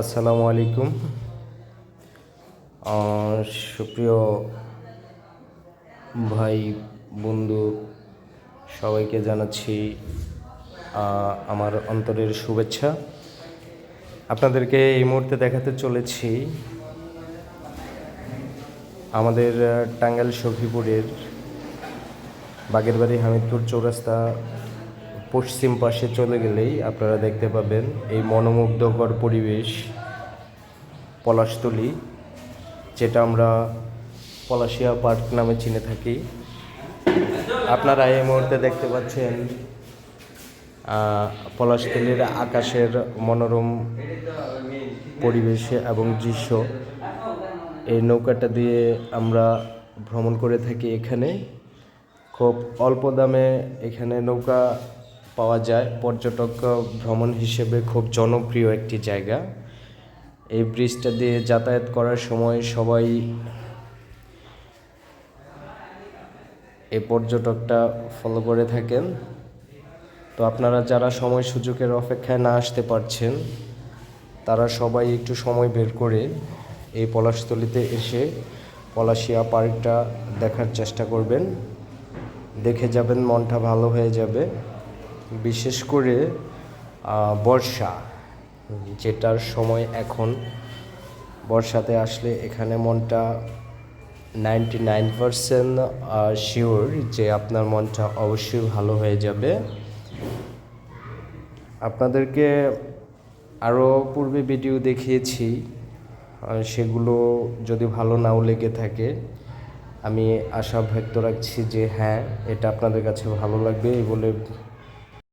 আসসালামু আলাইকুম। সুপ্রিয় ভাই, বন্ধু, সবাইকে জানাচ্ছি আমার অন্তরের শুভেচ্ছা। আপনাদেরকে এই মুহূর্তে দেখাতে চলেছি আমাদের টাঙ্গাইল সখীপুরের বাগেরবাড়ি হামিদপুর চৌরাস্তা পশ্চিম পাশে চলে গেলেই আপনারা দেখতে পাবেন এই মনোমুগ্ধকর পরিবেশ পলাশতলি, যেটা আমরা পলাশিয়া পার্ক নামে চিনে থাকি। আপনারা এই মুহূর্তে দেখতে পাচ্ছেন পলাশতলির আকাশের মনোরম পরিবেশে এবং দৃশ্য। এই নৌকাটা দিয়ে আমরা ভ্রমণ করে থাকি এখানে। খুব অল্প দামে এখানে নৌকা পাওয়া যায়। পর্যটক ভ্রমণ হিসেবে খুব জনপ্রিয় একটি জায়গা। এই ব্রিজটা দিয়ে যাতায়াত করার সময় সবাই এই পর্যটকটা ফলো করে থাকেন। তো আপনারা যারা সময় সুযোগের অপেক্ষায় না আসতে পারছেন, তারা সবাই একটু সময় বের করে এই পলাশতলিতে এসে পলাশিয়া পার্কটা দেখার চেষ্টা করবেন। দেখে যাবেন, মনটা ভালো হয়ে যাবে। বিশেষ করে বর্ষা, যেটার সময় এখন বর্ষাতে আসলে এখানে মনটা নাইনটি নাইন পারসেন্ট শিওর যে আপনার মনটা অবশ্যই ভালো হয়ে যাবে। আপনাদেরকে আরও পূর্বে ভিডিও দেখিয়েছি সেগুলো যদি ভালো নাও লেগে থাকে, আমি আশা ব্যক্ত রাখছি যে হ্যাঁ এটা আপনাদের কাছে ভালো লাগবে এই বলে